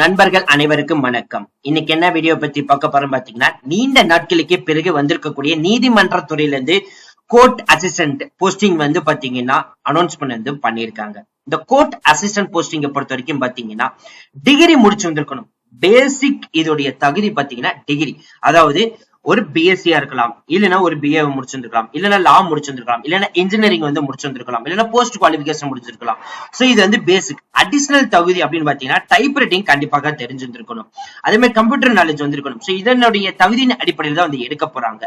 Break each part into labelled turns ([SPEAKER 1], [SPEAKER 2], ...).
[SPEAKER 1] நண்பர்கள் அனைவருக்கும் வணக்கம். இன்னைக்கு என்ன வீடியோ பத்தி பார்க்க போறோம் பாத்தீங்கன்னா நீண்ட நாட்களுக்கு பிறகு வந்திருக்கக்கூடிய நீதிமன்ற துறையிலிருந்து கோர்ட் அசிஸ்டன்ட் போஸ்டிங் வந்து பாத்தீங்கன்னா அனௌன்ஸ்மெண்ட் வந்து பண்ணியிருக்காங்க. இந்த கோர்ட் அசிஸ்டன்ட் போஸ்டிங்கை பொறுத்த வரைக்கும் பாத்தீங்கன்னா டிகிரி முடிச்சு வந்திருக்கணும். பேசிக் இதோடைய தகுதி பாத்தீங்கன்னா டிகிரி அதாவது ஒரு பிஎஸ்சியா இருக்கலாம் இல்லைன்னா ஒரு பிஏ முடிச்சிருக்கலாம் இல்லைன்னா லா முடிச்சிருக்கலாம் இல்லைன்னா இன்ஜினியரிங் வந்து முடிச்சிருக்கலாம் இல்லைன்னா போஸ்ட் குவாலிபிகேஷன் முடிச்சிருக்கலாம் சோ இது வந்து பேசிக் அடிஷனல் தகுதி அப்படின்னு பாத்தீங்கன்னா டைப் ரைட்டிங் கண்டிப்பாக தெரிஞ்சிருந்திருக்கணும். அதே மாதிரி கம்ப்யூட்டர் நாலேஜ் வந்திருக்கணும். சோ இதனுடைய தகுதியின் அடிப்படையில் தான் வந்து எடுக்க போறாங்க.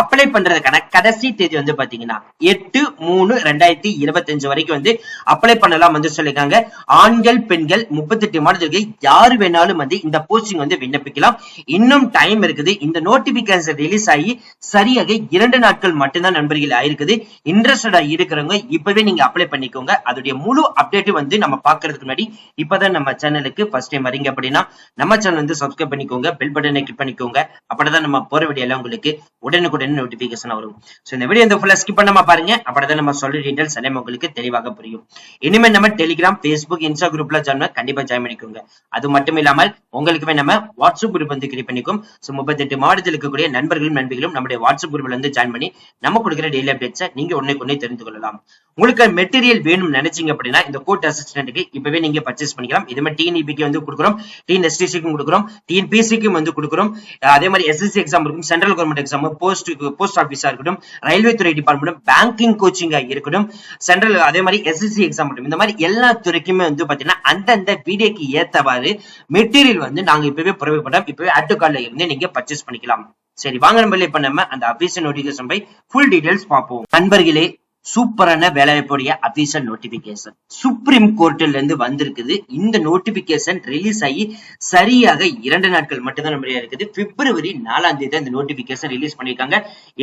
[SPEAKER 1] அப்ளை பண்றதுக்கான கடைசி தேதி வந்து பாத்தீங்கன்னா எட்டு மூணு ரெண்டாயிரத்தி இருபத்தஞ்சு வரைக்கும் வந்து அப்ளை பண்ணலாம் வந்து சொல்லியிருக்காங்க. ஆண்கள் பெண்கள் முப்பத்தெட்டு மாதத்துக்கு யாரு வேணாலும் வந்து இந்த போஸ்டிங் வந்து விண்ணப்பிக்கலாம். இன்னும் டைம் இருக்குது. இந்த நோட்டிபிகேஷன் ரிலீஸ் ஆகி சரியாக இரண்டு நாட்கள் மட்டும்தான் நண்பர்கள் ஆயிருக்குது. இன்ட்ரெஸ்டடா இருக்கிறவங்க இப்பவே நீங்க அப்ளை பண்ணிக்கோங்க. அதோடைய முழு அப்டேட் வந்து நம்ம பாக்குறதுக்கு முன்னாடி இப்பதான் நம்ம சேனலுக்கு ஃபர்ஸ்ட் டைம் வரீங்க அப்படின்னா நம்ம சேனல் வந்து சப்ஸ்கிரைப் பண்ணிக்கோங்க பெல் பட்டனை கிளிக் பண்ணிக்கோங்க. அப்படிதான் நம்ம போற வீடியோ எல்லாம் உங்களுக்கு உடனுக்குடன் நோட்டிபிகேஷன் வரும். சோ இந்த வீடியோ இந்த ஃபுல்லா ஸ்கிப் பண்ணாம பாருங்க. அப்பதான் நம்ம சொல்ற டீடைல்ஸ் எல்லாமே உங்களுக்கு தெளிவாக புரியும். இனிமே நம்ம டெலிகிராம் பேஸ்புக் இன்ஸ்டா குரூப்ல ஜாயின் கண்டிப்பா ஜாயின் பண்ணிக்கோங்க. அது மட்டும் இல்லாமல் உங்களுக்குமே நம்ம வாட்ஸ்அப் குரூப் வந்து கிரியேட் பண்ணிக்கும். சோ முப்பத்தெட்டு மாவட்டத்தில் இருக்கக்கூடிய நண்பர்களும் நண்பிகளும் நம்முடைய வாட்ஸ்அப் குரூப்ல வந்து ஜாயின் பண்ணி நம்ம கொடுக்குற டெய்லி அப்டேட்ஸை நீங்க உடனே கொண்டே தெரிந்து கொள்ளலாம். உங்களுக்கு மெட்டீரியல் வேணும் நினைச்சீங்க அப்படின்னா இந்த கோர்ட் அசிஸ்டன்ட்டுக்கு இப்பவே நீங்க பர்ச்சேஸ் பண்ணிக்கலாம். இது மாதிரி டிஎன்இபிக்கு வந்து கொடுக்குறோம் டிஎன் எஸ்டிசிக்கும் கொடுக்குறோம் டிஎன்பிசிக்கும் வந்து கொடுக்குறோம். அதே மாதிரி எஸ்எஸ்சி எக்ஸாம் இருக்கும் central government exam post post ஆஃபீஸா இருக்கட்டும் ரயில்வே துறை டிபார்ட்மெண்ட் பேங்கிங் கோச்சிங்கா இருக்கட்டும் சென்ட்ரல் அதே மாதிரி எஸ்எஸ்சி எக்ஸாம் இந்த மாதிரி எல்லா துறைக்குமே வந்து பாத்தீங்கன்னா அந்தந்த வீடியோக்கு ஏத்தவாறு மெட்டீரியல் வந்து நாங்க இப்பவே புறவை பண்ணோம் இப்பவே அட்டு கால இருந்து நீங்க பர்ச்சேஸ் பண்ணிக்கலாம். சரி வாங்க நம்ம இப்ப நம்ம அந்த official notification by full details பார்ப்போம். நண்பர்களே சூப்பரான வேலைவாய்ப்புடைய அபிஷியல் நோட்டிபிகேஷன் சுப்ரீம் கோர்ட்ல இருந்து வந்திருக்குது. இந்த நோட்டிபிகேஷன் ரிலீஸ் ஆகி சரியாக இரண்டு நாட்கள் மட்டும்தான் நம்ம இருக்குது. பிப்ரவரி நாலாம் தேதி இந்த நோட்டிபிகேஷன் ரிலீஸ் பண்ணிருக்காங்க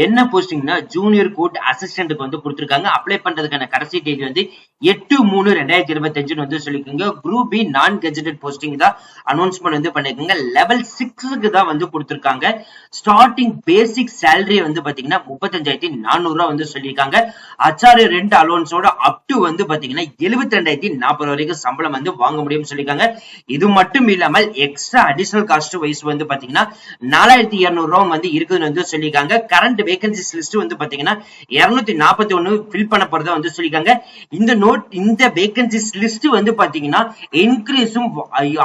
[SPEAKER 1] என்ன போஸ்டிங்னா ஜூனியர் கோர்ட் அசிஸ்டன்ட்க்கு வந்து கொடுத்துருக்காங்க. அப்ளை பண்றதுக்கான கடைசி தேதி வந்து எட்டு மூணு ரெண்டாயிரத்தி இருபத்தி அஞ்சுன்னு வந்து சொல்லிருக்காங்க குரூப் பி நான் கெஜெட்டட் போஸ்டிங் தான் அனௌன்ஸ்மெண்ட் வந்து பண்ணிருக்காங்க லெவல் சிக்ஸுக்கு தான் வந்து கொடுத்துருக்காங்க. ஸ்டார்டிங் பேசிக் சேலரி வந்து பாத்தீங்கன்னா முப்பத்தஞ்சாயிரத்தி நானூறு ரூபா வந்து சொல்லியிருக்காங்க. அச்சாரு ரெண்ட் அலோன்ஸோட அப் டு வந்து பாத்தீங்கன்னா எழுபத்தி ரெண்டாயிரத்தி நாற்பது வரைக்கும் சம்பளம் வந்து வாங்க முடியும்னு சொல்லியிருக்காங்க. இது மட்டும் இல்லாமல் எக்ஸ்ட்ரா அடிஷனல் காஸ்ட் வைஸ் வந்து பாத்தீங்கன்னா நாலாயிரத்தி இருநூறு ரூபா வந்து இருக்குதுன்னு வந்து சொல்லியிருக்காங்க. கரண்ட் வேகன்சிஸ் லிஸ்ட் வந்து பாத்தீங்கன்னா இருநூத்தி நாற்பத்தி ஒண்ணு ஃபில் பண்ண போறதா வந்து சொல்லியிருக்காங்க. இந்த நோட் இந்த வேகன்சிஸ் லிஸ்ட் வந்து பாத்தீங்கன்னா இன்க்ரீஸும்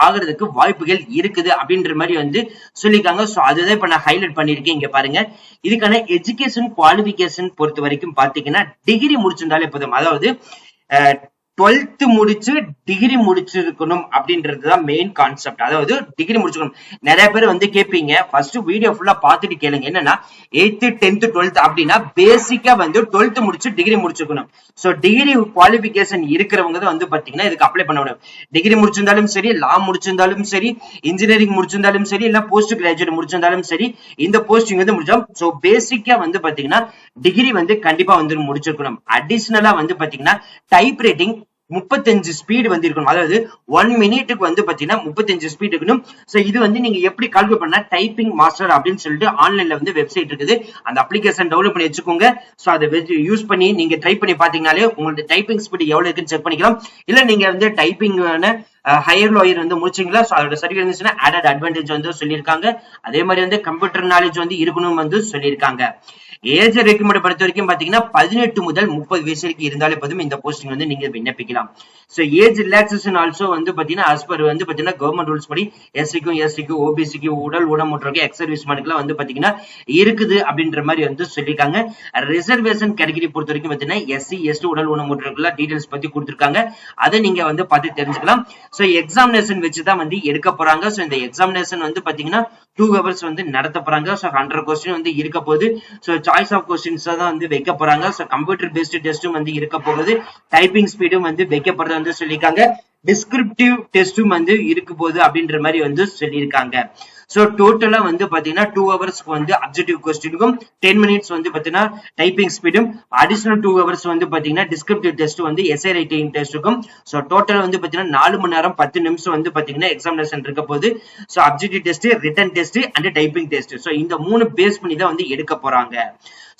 [SPEAKER 1] ஆகிறதுக்கு வாய்ப்புகள் இருக்குது அப்படின்ற மாதிரி வந்து சொல்லியிருக்காங்க. சோ அதுதான் இப்ப நான் ஹைலைட் பண்ணிருக்கேன் இங்க பாருங்க. இதுக்கான எஜுகேஷன் குவாலிபிகேஷன் பொறுத்த வரைக்கும் பாத்தீங்கன்னா டிகிரி முடிச்சிருந்தாலே போதும். அதாவது டுவெல்த்து முடிச்சு டிகிரி முடிச்சிருக்கணும் அப்படின்றது தான் மெயின் கான்செப்ட் அதாவது டிகிரி முடிச்சிருக்கணும் நிறைய பேர் வந்து கேட்பீங்க ஃபர்ஸ்ட் வீடியோ ஃபுல்லா பார்த்துட்டு கேளுங்க. என்னன்னா எயித்து டென்த்து டுவெல்த் அப்படின்னா பேசிக்கா வந்து டுவெல்த் முடிச்சு டிகிரி முடிச்சிருக்கணும் ஸோ டிகிரி குவாலிபிகேஷன் இருக்கிறவங்க தான் வந்து பாத்தீங்கன்னா இதுக்கு அப்ளை பண்ண முடியும். டிகிரி முடிச்சிருந்தாலும் சரி லா முடிச்சிருந்தாலும் சரி இன்ஜினியரிங் முடிச்சிருந்தாலும் சரி இல்ல போஸ்ட் கிராஜுவேட் முடிச்சிருந்தாலும் சரி இந்த போஸ்டிங் வந்து முடிச்சோம். ஸோ பேசிக்கா வந்து பாத்தீங்கன்னா டிகிரி வந்து கண்டிப்பா வந்து முடிச்சிருக்கணும். அடிஷனலா வந்து பாத்தீங்கன்னா டைப் ரைட்டிங் முப்பத்தஞ்சு ஸ்பீடு வந்து இருக்கணும் அதாவது ஒன் மினிட்டுக்கு வந்து பாத்தீங்கன்னா முப்பத்தஞ்சு ஸ்பீட் இருக்கணும். சோ இது வந்து நீங்க எப்படி கால்குலேட் பண்ண டைப்பிங் மாஸ்டர் அப்படின்னு சொல்லிட்டு ஆன்லைன்ல வந்து வெப்சைட் இருக்குது. அந்த அப்ளிகேஷன் டவுன்லோட் பண்ணி வச்சுக்கோங்க. சோ அதை யூஸ் பண்ணி நீங்க ட்ரை பண்ணி பாத்தீங்கனாலே உங்களோட டைப்பிங் ஸ்பீடு எவ்வளவு இருக்குன்னு செக் பண்ணிக்கலாம். இல்ல நீங்க வந்து டைப்பிங் ஹையர் லோயர் வந்து முடிச்சிங்களா? ஸோ அதோட சர்டிஃபிகேட் இருந்துச்சுன்னா ஆடட் அட்வான்டேஜ் வந்து சொல்லியிருக்காங்க. அதே மாதிரி வந்து கம்ப்யூட்டர் நாலேஜ் வந்து இருக்கணும் வந்து சொல்லியிருக்காங்க. ஏஜ் ரெக்ரூட்மெண்ட் பொறுத்த வரைக்கும் பாத்தீங்கன்னா பதினெட்டு முதல் முப்பது வயசு வரைக்கும் இருந்தாலே போதும். இந்த போஸ்டிங் வந்து நீங்க விண்ணப்பிக்கலாம். சோ ஏஜ் ரிலாக்ஸேஷன் ஆல்சோ வந்து பாத்தீங்கன்னா அஸ்பர் வந்து பாத்தீங்கன்னா கவர்மெண்ட் ரூல்ஸ் படி எஸ்சிக்கும் எஸ்சிக்கும் ஓபிசிக்கும் உடல் ஊனமுற்றோருக்கு எக்ஸ் சர்வீஸ்மேனுக்குலாம் வந்து பாத்தீங்கன்னா இருக்குது அப்படின்ற மாதிரி வந்து சொல்லியிருக்காங்க. ரிசர்வேஷன் கேட்டகரி பொறுத்த வரைக்கும் பாத்தீங்கன்னா எஸ்சி எஸ்டி உடல் ஊனமுற்றோருக்குலாம் டீடைல்ஸ் பத்தி கொடுத்துருக்காங்க. அதை நீங்க வந்து பார்த்து தெரிஞ்சுக்கலாம். சோ எக்ஸாமினேஷன் வச்சு தான் வந்து எடுக்க போறாங்க. சோ இந்த எக்ஸாமினேஷன் வந்து பாத்தீங்கன்னா டூ ஹவர்ஸ் வந்து நடத்த போறாங்க. ஸோ ஹண்ட்ரட் கொஸ்டின் வந்து இருக்க போகுது. சோ சாய்ஸ் ஆஃப் கொஸ்டின்ஸ் தான் வந்து வைக்க போறாங்க. சோ கம்ப்யூட்டர் பேஸ்டு டெஸ்ட்டும் வந்து இருக்க போகுது. டைப்பிங் ஸ்பீடும் வந்து வைக்க வந்து சொல்லியிருக்காங்க. டிஸ்கிரிப்டிவ் டெஸ்ட்டும் வந்து இருக்க போகுது அப்படின்ற மாதிரி வந்து சொல்லியிருக்காங்க. சோ டோட்டலா வந்து பாத்தீங்கன்னா டூ ஹவர்ஸ்க்கு வந்து அப்ஜெக்டிவ் கொஸ்டினுக்கும் டென் மினிட்ஸ் வந்து பாத்தீங்கன்னா டைப்பிங் ஸ்பீடும் அடிஷனல் டூ ஹவர்ஸ் வந்து பாத்தீங்கன்னா டிஸ்கிரிப்டிவ் டெஸ்ட் வந்து எஸ்ஐ ரைட்டிங் டெஸ்ட்டுக்கும் சோ டோட்டல் வந்து பாத்தீங்கன்னா நாலு மணி நேரம் பத்து நிமிஷம் வந்து பாத்தீங்கன்னா எக்ஸாமினேஷன் இருக்க போது so objective test written test and typing test so இந்த மூணு பேஸ் பண்ணி தான் வந்து எடுக்க போறாங்க.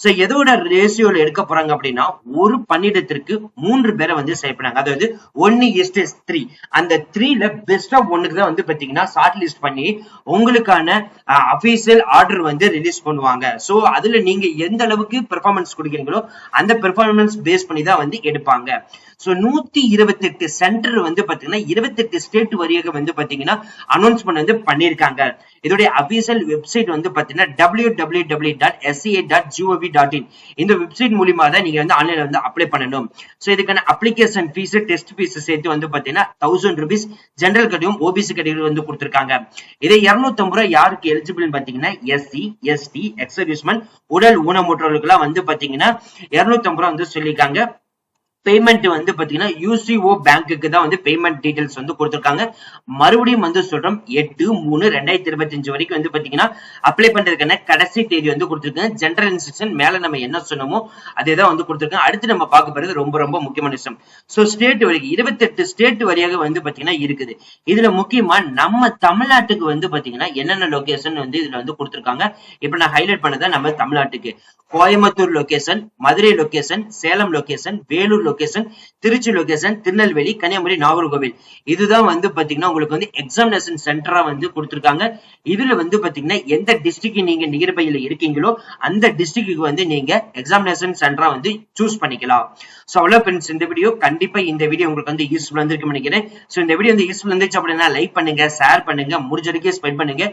[SPEAKER 1] சோ எதோட ரேஷியோல எடுக்க போறாங்க அப்படின்னா ஒரு பன்னிடத்திற்கு மூன்று பேரை வந்து செலக்ட் பண்ணாங்க. அதாவது ஒன்னு இஸ்ட் த்ரீ அந்த த்ரீல பெஸ்ட் ஆஃப் ஒன்னுக்கு தான் வந்து பாத்தீங்கன்னா ஷார்ட் லிஸ்ட் பண்ணி உங்களுக்கான அபிஷியல் ஆர்டர் வந்து ரிலீஸ் பண்ணுவாங்க. சோ அதுல நீங்க எந்த அளவுக்கு பெர்ஃபார்மன்ஸ் கொடுக்குறீங்களோ அந்த பெர்ஃபார்மன்ஸ் பேஸ் பண்ணி தான் வந்து எடுப்பாங்க. சோ நூத்தி இருபத்தி எட்டு சென்டர் வந்து பாத்தீங்கன்னா இருபத்தி எட்டு ஸ்டேட் வரியாக வந்து பாத்தீங்கன்னா அனௌன்ஸ்மெண்ட் வந்து பண்ணிருக்காங்க இதோடைய அபிஷியல் வெப்சைட் வந்து பாத்தீங்கன்னா W W W dot SCA dot GOV dot in இந்த வெப்சைட் மூலியமா தான் நீங்க வந்து ஆன்லைன்ல வந்து அப்ளை பண்ணணும். ஸோ இதுக்கான அப்ளிகேஷன் ஃபீஸ் டெஸ்ட் ஃபீஸ் சேர்த்து வந்து பாத்தீங்கன்னா தௌசண்ட் ருபீஸ் ஜென்ரல் கட்டியும் ஓபிசி கட்டியும் வந்து கொடுத்துருக்காங்க. இதே இருநூத்தம்பது ரூபாய் யாருக்கு எலிஜிபிள்னு பாத்தீங்கன்னா எஸ்சி எஸ்டி எக்ஸர்விஸ்மெண்ட் உடல் ஊனமுற்றவர்களுக்கு எல்லாம் வந்து பாத்தீங்கன்னா இருநூத்தம்பது ரூபாய் வந்து சொல்லியிருக்காங்க. பேமெண்ட் வந்து பாத்தீங்கன்னா யூசிஓ பேங்க்குக்கு தான் வந்து பேமெண்ட் டீடைல்ஸ் வந்து கொடுத்துருக்காங்க. மறுபடியும் வந்து சொல்றோம் எட்டு மூணு ரெண்டாயிரத்தி இருபத்தி அஞ்சு வரைக்கும் வந்து பாத்தீங்கன்னா அப்ளை பண்றதுக்கான கடைசி தேதி வந்து கொடுத்துருக்காங்க. ஜென்ரல் இன்ஸ்ட்ரக்ஷன் மேல நம்ம என்ன சொன்னோமோ அதே தான் வந்து கொடுத்துருக்காங்க. அடுத்து நம்ம பார்க்க போறது ரொம்ப ரொம்ப முக்கியமான விஷயம். சோ ஸ்டேட் வரைக்கும் இருபத்தி எட்டு ஸ்டேட் வழியாக வந்து பாத்தீங்கன்னா இருக்குது. இதுல முக்கியமா நம்ம தமிழ்நாட்டுக்கு வந்து பாத்தீங்கன்னா என்னென்ன லொகேஷன் வந்து இதுல வந்து கொடுத்துருக்காங்க? இப்ப நான் ஹைலைட் பண்ணதான் நம்ம தமிழ்நாட்டுக்கு. Coimbatore location Madurai location Salem location Vellore location Trichy location Tirunelveli Kanyakumari Nagercoil. இதுதான் வந்து பாத்தீங்கன்னா உங்களுக்கு வந்து எக்ஸாமினேஷன் சென்டரா வந்து கொடுத்துருக்காங்க. இதுல வந்து பாத்தீங்கன்னா எந்த டிஸ்ட்ரிக்ட் நீங்க நியர்பையில இருக்கீங்களோ அந்த டிஸ்ட்ரிக்ட்டுக்கு வந்து நீங்க எக்ஸாமினேஷன் சென்டரா வந்து சூஸ் பண்ணிக்கலாம். சோ அவ்வளவு ஃப்ரெண்ட்ஸ் இந்த வீடியோ கண்டிப்பா இந்த வீடியோ உங்களுக்கு வந்து யூஸ்ஃபுல் வந்து நினைக்கிறேன். சோ இந்த வீடியோ வந்து யூஸ்ஃபுல் இருந்துச்சு அப்படின்னா லைக் பண்ணுங்க ஷேர் பண்ணுங்க முடிஞ்ச வரைக்கும் ஸ்பெண்ட் பண்ணுங்க.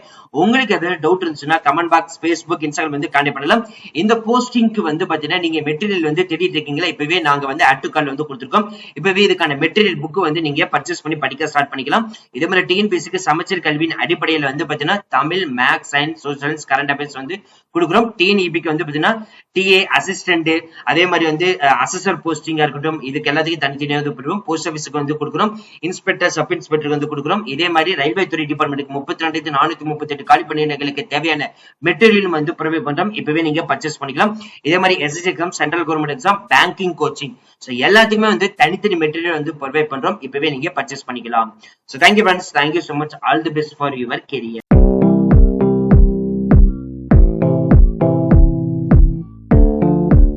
[SPEAKER 1] உங்களுக்கு எதாவது டவுட் இருந்துச்சுன்னா கமெண்ட் பாக்ஸ் ஃபேஸ்புக் இன்ஸ்டாகிராம் வந்து கான்டெக்ட் பண்ணலாம். இந்த போஸ்டிங்க்கு வந்து பாத்தீங்கன்னா நீங்க மெட்டீரியல் வந்து தேடிட்டு இருக்கீங்களா? இப்பவே நாங்க வந்து அட் டு கால் வந்து கொடுத்துருக்கோம். இப்பவே இதுக்கான மெட்டீரியல் புக்கு வந்து நீங்க பர்ச்சேஸ் பண்ணி படிக்க ஸ்டார்ட் பண்ணிக்கலாம். இதே மாதிரி டிஎன்பிஎஸ்சிக்கு சமச்சீர் கல்வியின் அடிப்படையில் வந்து பாத்தீங்கன்னா Tamil maths science social current affairs வந்து கொடுக்குறோம். டிஎன்இபிக்கு வந்து பாத்தீங்கன்னா டிஏ அசிஸ்டன்ட் அதே மாதிரி வந்து அசஸர் போஸ்டிங்கா இருக்கட்டும் இதுக்கு எல்லாத்துக்கும் தனித்தனியாக வந்து கொடுக்குறோம். போஸ்ட் ஆஃபீஸுக்கு வந்து கொடுக்குறோம். இன்ஸ்பெக்டர் சப் இன்ஸ்பெக்டருக்கு வந்து கொடுக்குறோம். இதே மாதிரி ரயில்வே துறை டிபார்ட்மெண்ட்டுக்கு முப்பத்தி ரெண்டாயிரத்தி நானூத்தி முப்பத்தி எட்டு காலி பணியிடங்களுக்கு தேவையான மெட்டீரியல் வந்து ப்ரொவைட் பண்றோம். இப்பவே நீங்க பர்ச்சேஸ் பண்ணிக்கலாம். இதே மாதிரி SSC exam central government exam banking coaching so எல்லாத்தையுமே வந்து தனித்தனி மெட்டீரியல் வந்து ப்ரொவைட் பண்றோம். இப்பவே நீங்க பர்ச்சேஸ் பண்ணிக்கலாம். So thank you friends thank you so much all the best for your career